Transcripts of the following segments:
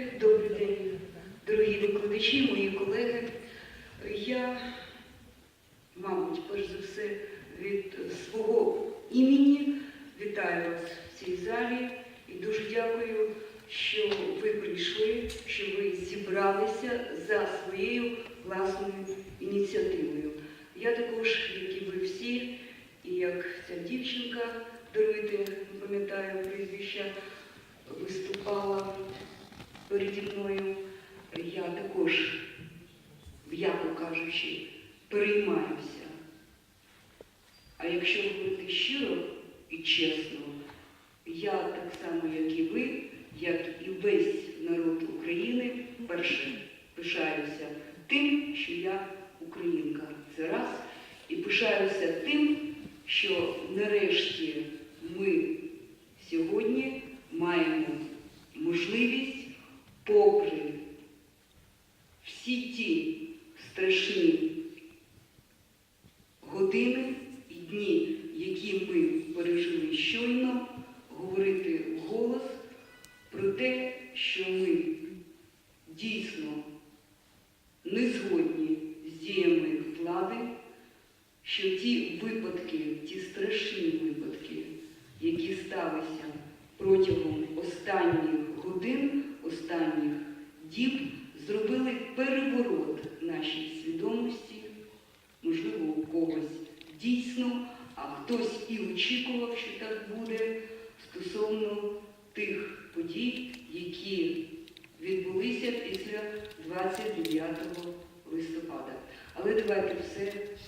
Добрий день, дорогі викладачі, мої колеги. Я, мабуть, перш за все, від свого імені вітаю вас в цій залі і дуже дякую, що ви прийшли, що ви зібралися за своєю власною ініціативою. Я також, як і ви всі, і як ця дівчинка, даруйте, пам'ятаю прізвища, переді мною, я також, м'яко кажучи, переймаюся. А якщо говорити щиро і чесно, я так само, як і ви, як і весь народ України, перше пишаюся тим, що я українка. Це раз. І пишаюся тим, що нарешті ми сьогодні маємо можливість, попри всі ті страшні години і дні, які ми пережили щойно, говорити вголос про те, що ми дійсно не згодні з діями влади, що ті випадки, ті страшні випадки, які сталися протягом останніх годин, останніх діб, зробили переворот нашій свідомості, можливо, у когось дійсно, а хтось і очікував, що так буде,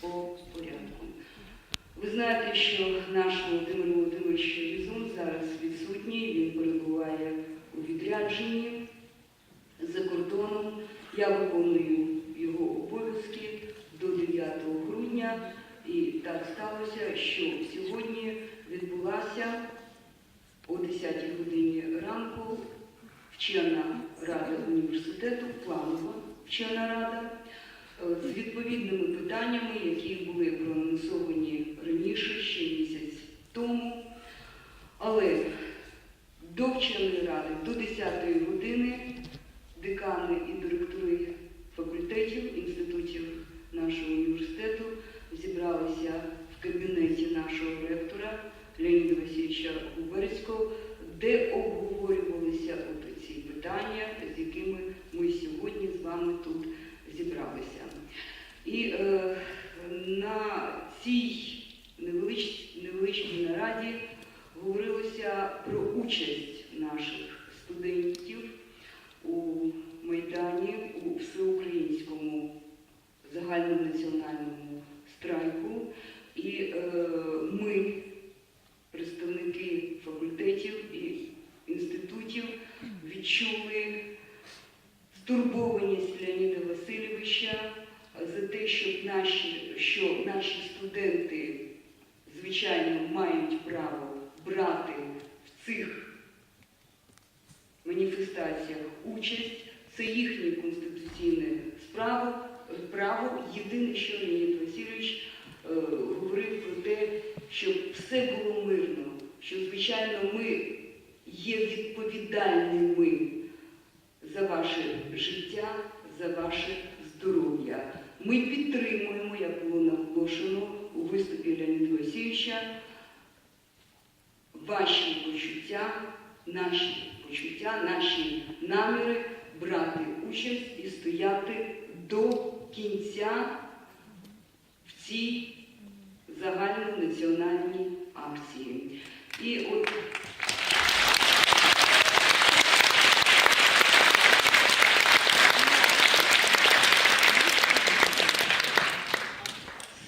по порядку. Ви знаєте, що наш Володимир Володимирович Лізун зараз відсутній, він перебуває у відрядженні за кордоном. Я виконую його обов'язки до 9 грудня. І так сталося, що сьогодні відбулася о 10 годині ранку вчена рада університету, планова вчена рада питаннями, які були проанонсовані раніше, ще місяць тому. Але до вченої ради, до 10-ї години декани і директори факультетів, інститутів нашого університету зібралися в кабінеті нашого ректора Леоніда Васильовича Губерського, де обговорювалися от ці питання, з якими ми сьогодні з вами тут зібралися. І е, на цій невелич, невеличкій нараді говорилося про участь наших студентів у Майдані у всеукраїнському загальнонаціональному страйку. І е, ми, представники факультетів і інститутів, відчули стурбованість Леоніда Васильовича за те, щоб наші, що наші студенти, звичайно, мають право брати в цих маніфестаціях участь. Це їхнє конституційне справо, право. Єдине, що Леонід Васильович е, говорив про те, щоб все було мирно, що, звичайно, ми є відповідальними за ваше життя, за ваше здоров'я. Ми підтримуємо, як було наголошено у виступі Леоніда Васильовича, ваші почуття, наші почуття, наші наміри брати участь і стояти до кінця в цій загальнонаціональній акції. І от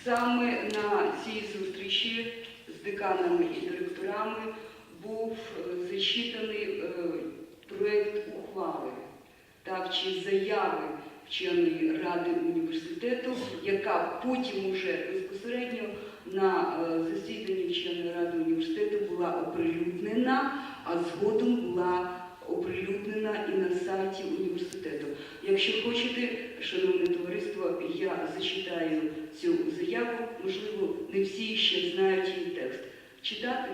Саме на цій зустрічі з деканами і директорами був е, зачитаний е, проєкт ухвали так, чи заяви вченої ради університету, яка потім уже безпосередньо на е, засіданні вченої ради університету була оприлюднена, а згодом була оприлюднена і на сайті університету. Якщо хочете, шановне товариство, я зачитаю цю заяву. Можливо, не всі ще знають її текст. Читати?